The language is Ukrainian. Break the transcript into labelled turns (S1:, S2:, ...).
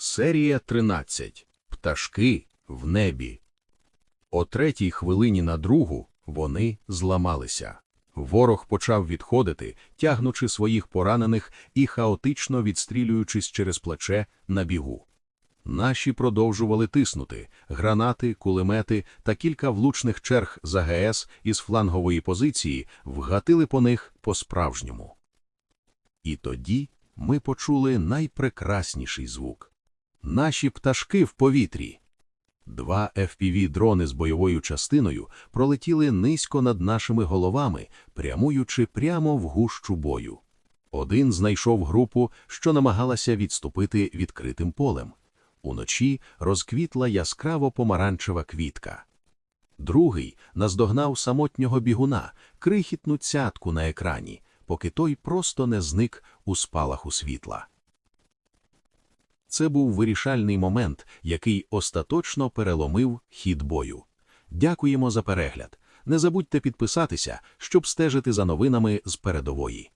S1: Серія 13. Пташки в небі. О третій хвилині на другу вони зламалися. Ворог почав відходити, тягнучи своїх поранених і хаотично відстрілюючись через плече на бігу. Наші продовжували тиснути. Гранати, кулемети та кілька влучних черг з АГС із флангової позиції вгатили по них по-справжньому. І тоді ми почули найпрекрасніший звук. Наші пташки в повітрі. Два FPV-дрони з бойовою частиною пролетіли низько над нашими головами, прямуючи прямо в гущу бою. Один знайшов групу, що намагалася відступити відкритим полем. Уночі розквітла яскраво помаранчева квітка. Другий наздогнав самотнього бігуна, крихітну цятку на екрані, поки той просто не зник у спалаху світла. Це був вирішальний момент, який остаточно переломив хід бою. Дякуємо за перегляд. Не забудьте підписатися, щоб стежити за новинами з передової.